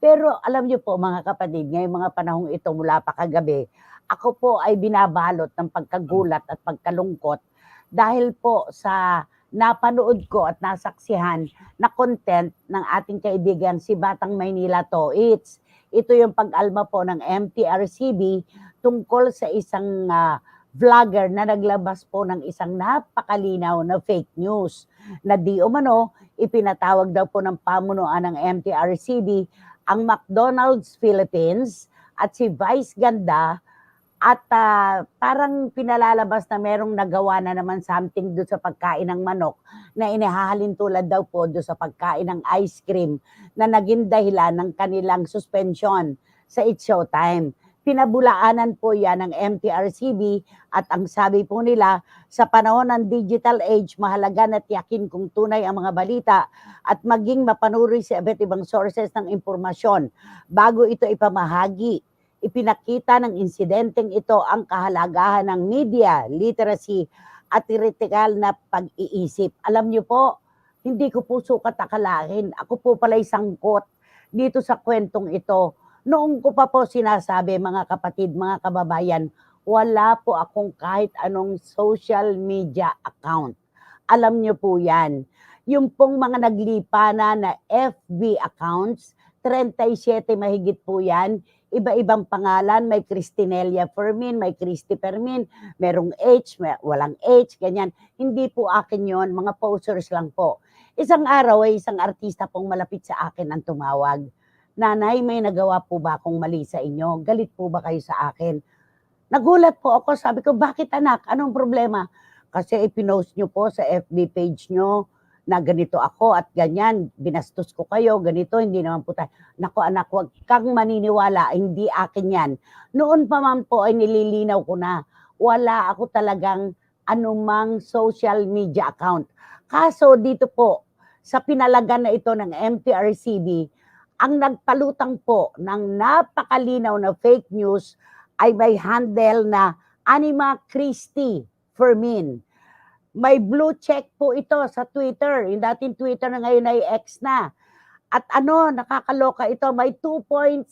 Pero alam niyo po mga kapatid, ngayong mga panahong ito mula pa kagabi, ako po ay binabalot ng pagkagulat at pagkalungkot dahil po sa napanood ko at nasaksihan na content ng ating kaibigan si Batang Maynila to. It's ito yung pag-alma po ng MTRCB tungkol sa isang ah, vlogger na naglabas po ng isang napakalinaw na fake news na di umano ipinatawag daw po ng pamunuan ng MTRCB ang McDonald's Philippines at si Vice Ganda at ah, parang pinalalabas na merong nagawa na naman something doon sa pagkain ng manok na inihahalin tulad daw po doon sa pagkain ng ice cream na naging dahilan ng kanilang suspension sa It's Showtime. Pinabulaanan po yan ng MTRCB at ang sabi po nila sa panahon ng digital age, mahalaga na tiyakin kung tunay ang mga balita at maging mapanuri sa iba't ibang sources ng impormasyon bago ito ipamahagi ipinakita ng insidenteng ito ang kahalagahan ng media literacy at critical na pag-iisip. Alam niyo po, hindi ko po sukat akalain. Ako po pala sangkot dito sa kwentong ito. Noong ko pa po sinasabi, mga kapatid, mga kababayan, wala po akong kahit anong social media account. Alam niyo po yan. Yung pong mga naglipana na FB accounts, 37 mahigit po yan, iba-ibang pangalan, may Cristinelia Fermin, may Christy Fermin, merong H, may, walang H, ganyan. Hindi po akin yon mga posers lang po. Isang araw ay isang artista pong malapit sa akin ang tumawag. Nanay, may nagawa po ba akong mali sa inyo? Galit po ba kayo sa akin? Nagulat po ako, sabi ko, bakit anak? Anong problema? Kasi ipinost nyo po sa FB page nyo na ganito ako at ganyan, binastos ko kayo, ganito, hindi naman po tayo. Nako anak, wag kang maniniwala, hindi akin yan. Noon pa man po ay nililinaw ko na, wala ako talagang anumang social media account. Kaso dito po, sa pinalagan na ito ng MTRCB, ang nagpalutang po ng napakalinaw na fake news ay may handle na Anima Christie Fermin. May blue check po ito sa Twitter. Yung dating Twitter na ngayon ay X na. At ano, nakakaloka ito, may 2.6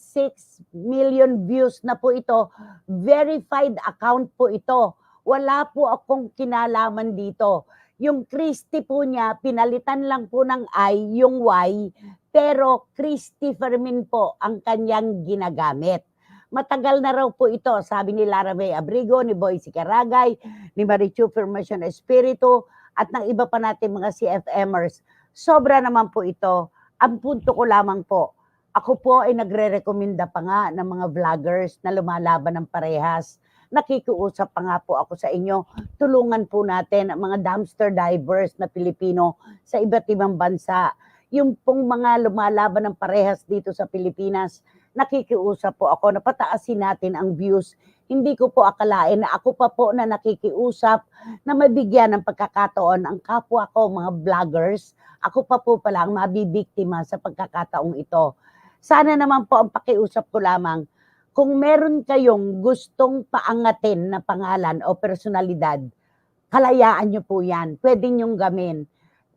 million views na po ito. Verified account po ito. Wala po akong kinalaman dito. Yung Christy po niya, pinalitan lang po ng I, yung Y, pero Christy Fermin po ang kanyang ginagamit. Matagal na raw po ito, sabi ni Lara May Abrigo, ni Boyce Caragay, ni Marichu Fermacion Espiritu, at ng iba pa natin mga CFMers. Sobra naman po ito. Ang punto ko lamang po, ako po ay nagre-recommenda pa nga ng mga vloggers na lumalaban ng parehas. Nakikiusap pa nga po ako sa inyo. Tulungan po natin ang mga dumpster divers na Pilipino sa iba't ibang bansa. Yung pong mga lumalaban ng parehas dito sa Pilipinas, nakikiusap po ako na pataasin natin ang views. Hindi ko po akalain na ako pa po na nakikiusap na mabigyan ng pagkakataon ang kapwa ko, mga vloggers. Ako pa po pala ang mabibiktima sa pagkakataong ito. Sana naman po ang pakiusap ko lamang, kung meron kayong gustong paangatin na pangalan o personalidad, kalayaan nyo po yan. Pwede nyong gamin.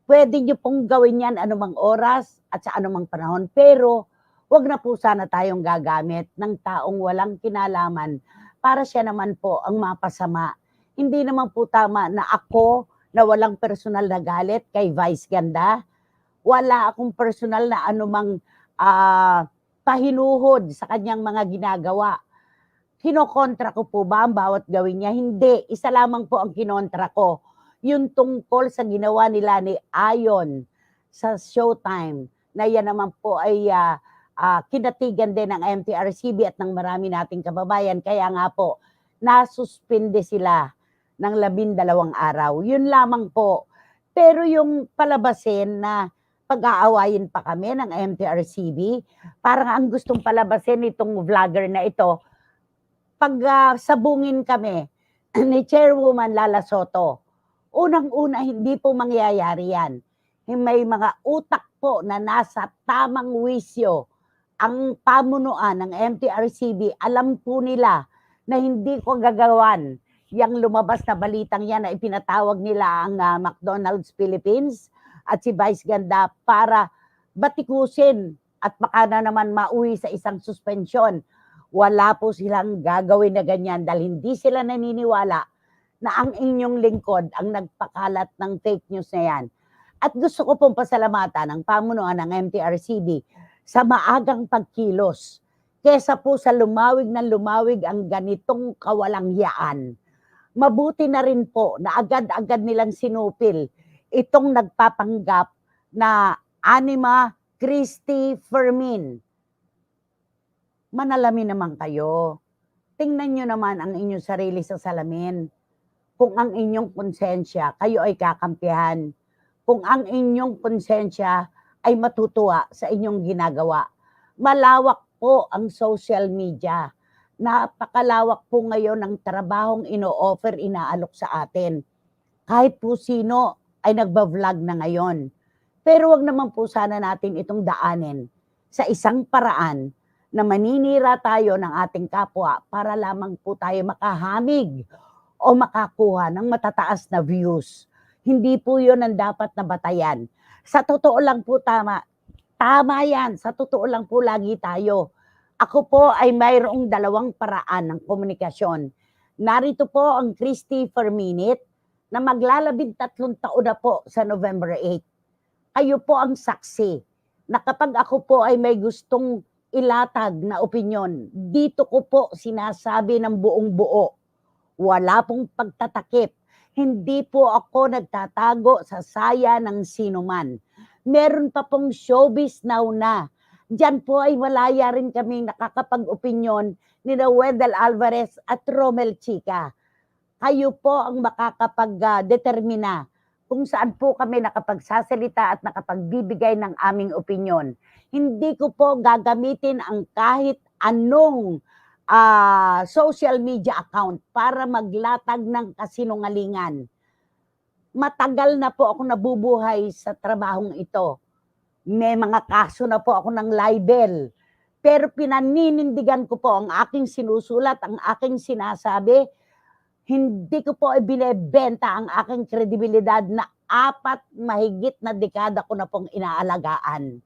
Pwede nyo pong gawin yan anumang oras at sa anumang panahon. Pero, wag na po sana tayong gagamit ng taong walang kinalaman para siya naman po ang mapasama. Hindi naman po tama na ako na walang personal na galit kay Vice Ganda. Wala akong personal na anumang ah, pahinuhod sa kanyang mga ginagawa. Kinokontra ko po ba ang bawat gawin niya? Hindi. Isa lamang po ang kinontra ko. Yung tungkol sa ginawa nila ni Ayon sa Showtime na yan naman po ay ah, ah, kinatigan din ng MTRCB at ng marami nating kababayan. Kaya nga po, nasuspinde sila ng labindalawang araw. Yun lamang po. Pero yung palabasin na pag-aawayin pa kami ng MTRCB, parang ang gustong palabasin nitong vlogger na ito, pag ah, sabungin kami ni Chairwoman Lala Soto, unang-una hindi po mangyayari yan. May mga utak po na nasa tamang wisyo ang pamunuan ng MTRCB, alam po nila na hindi ko gagawan yung lumabas na balitang yan na ipinatawag nila ang ah, McDonald's Philippines at si Vice Ganda para batikusin at baka na naman mauwi sa isang suspensyon. Wala po silang gagawin na ganyan dahil hindi sila naniniwala na ang inyong lingkod ang nagpakalat ng fake news na yan. At gusto ko pong pasalamatan ang pamunuan ng MTRCB sa maagang pagkilos kesa po sa lumawig ng lumawig ang ganitong kawalangyaan. Mabuti na rin po na agad-agad nilang sinupil itong nagpapanggap na Anima Christy Fermin. Manalamin naman kayo. Tingnan nyo naman ang inyong sarili sa salamin. Kung ang inyong konsensya, kayo ay kakampihan. Kung ang inyong konsensya ay matutuwa sa inyong ginagawa. Malawak po ang social media. Napakalawak po ngayon ng trabahong ino-offer, inaalok sa atin. Kahit po sino ay nagba-vlog na ngayon. Pero wag naman po sana natin itong daanin sa isang paraan na maninira tayo ng ating kapwa para lamang po tayo makahamig o makakuha ng matataas na views. Hindi po yun ang dapat na batayan. Sa totoo lang po tama, tama yan. Sa totoo lang po lagi tayo. Ako po ay mayroong dalawang paraan ng komunikasyon. Narito po ang Christy per minute na maglalabing tatlong taon na po sa November 8. Kayo po ang saksi na kapag ako po ay may gustong ilatag na opinyon, dito ko po sinasabi ng buong buo. Wala pong pagtatakip. Hindi po ako nagtatago sa saya ng sinuman. Meron pa pong showbiz now na. Diyan po ay malaya rin kami nakakapag-opinyon ni na Wendell Alvarez at Romel Chica. Kayo po ang makakapag-determina kung saan po kami nakapagsasalita at nakapagbibigay ng aming opinyon. Hindi ko po gagamitin ang kahit anong ah, social media account para maglatag ng kasinungalingan. Matagal na po ako nabubuhay sa trabahong ito. May mga kaso na po ako ng libel. Pero pinaninindigan ko po ang aking sinusulat, ang aking sinasabi. Hindi ko po ibinebenta ang aking kredibilidad na apat mahigit na dekada ko na pong inaalagaan.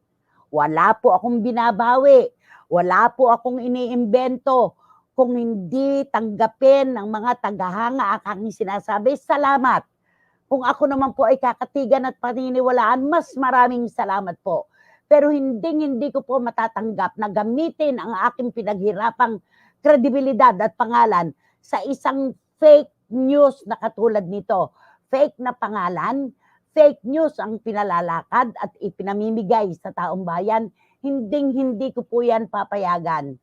Wala po akong binabawi. Wala po akong iniimbento. Kung hindi tanggapin ng mga tagahanga ang aking sinasabi, salamat. Kung ako naman po ay kakatigan at paniniwalaan, mas maraming salamat po. Pero hindi hindi ko po matatanggap na gamitin ang aking pinaghirapang kredibilidad at pangalan sa isang fake news na katulad nito. Fake na pangalan, fake news ang pinalalakad at ipinamimigay sa taong bayan. Hinding hindi ko po yan papayagan.